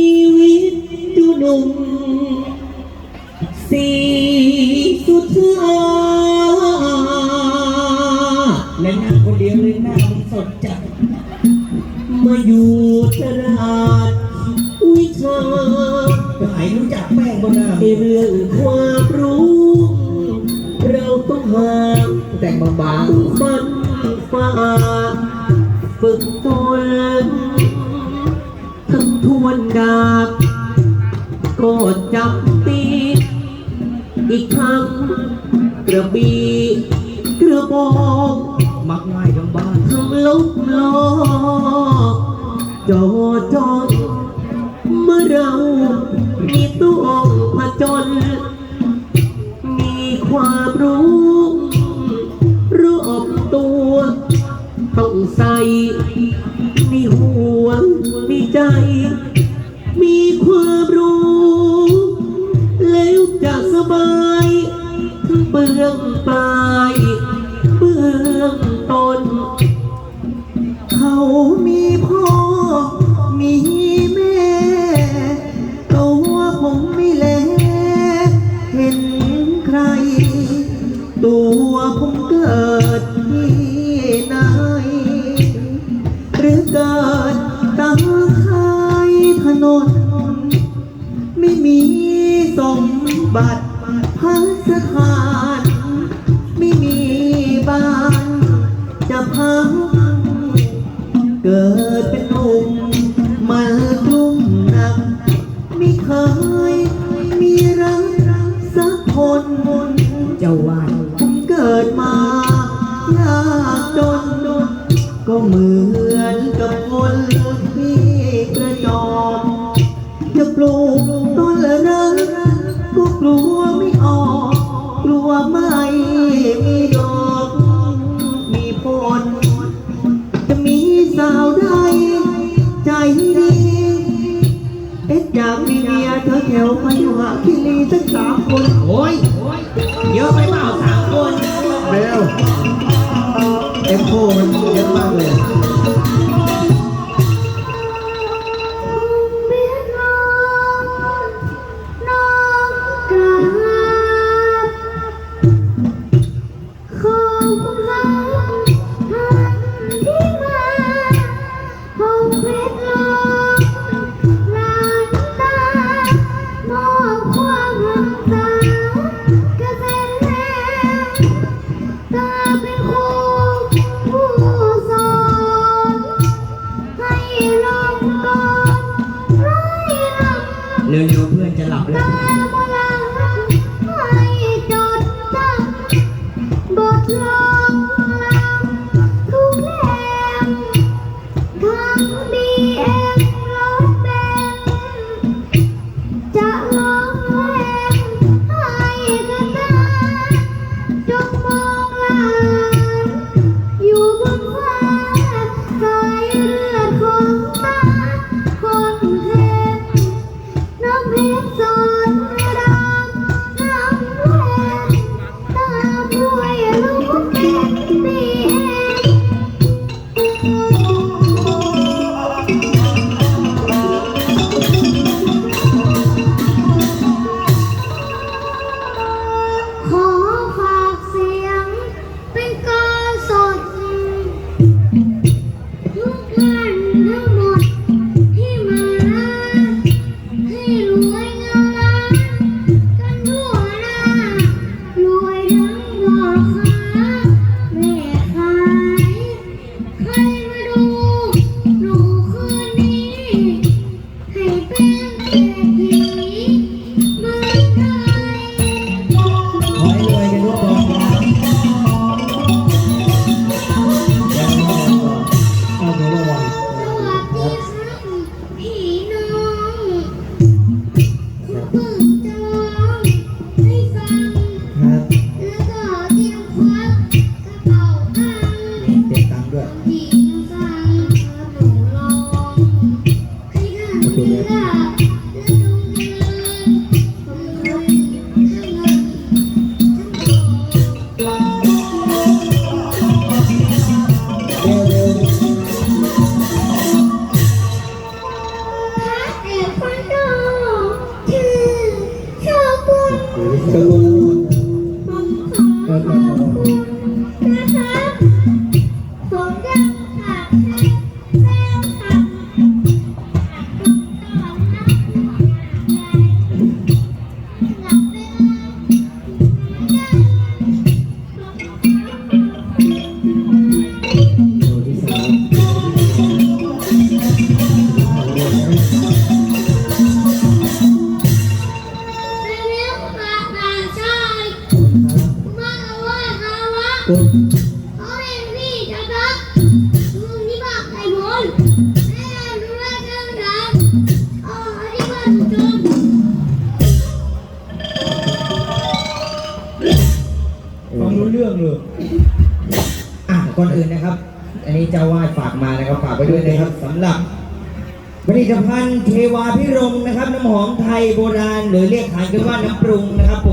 ชีวิตดูหนุ่มสีสุดท้าและหน้าคนเดียวเลยหน้ามันสดจัดมาอยู่ตลาดวิชาหายรู้จักแป้งบนหน้าในเรื่องความรู้ เราต้องหาแต่งบางฟันฝ่าฝึกตน ทวนดาบก็จับตีอีกครั้งกระบี่กระบอกมักง่ายทั้งบ้านทั้งลุกลอจอจอนเมื่อเรา มีตัวผจญมีความรู้รอบตัว ต้องใส่ ใจ มีความรู้ แล้วจะสบายทั้งเบื้องปลายเบื้องต้น เขามีพ่อ มีแม่ตัวผมไม่แลเห็นใคร ตัวผม มีสมบัติพัสถาน ไม่มีบ้าน จะพักเกิดเป็นหนุ่มมาลุ่มหนักไม่เคยมีรักสักคนเจ้าว่าผมเกิดมายากจนก็เหมือนกับคน ก็กลัวไม่ออก กลัวไม่มีดอกมีผลจะมีสาวใดใจดี เอ็ดอยากมีเมียเธอแถวพยุหะคิรีสักสามคน โอ้ยเยอะไปเปล่าสามคนเบล เฟังรู้เรื่องเลยอะก่อนอื่นนะครับ อันนี้เจ้าวาดฝากมานะครับฝากไปด้วยนะครับสำหรับผลิตภัณฑ์เทวาพิรมนะครับ น้ำหอมไทยโบราณ หรือเรียกขานกันว่าน้ำปรุงนะครับ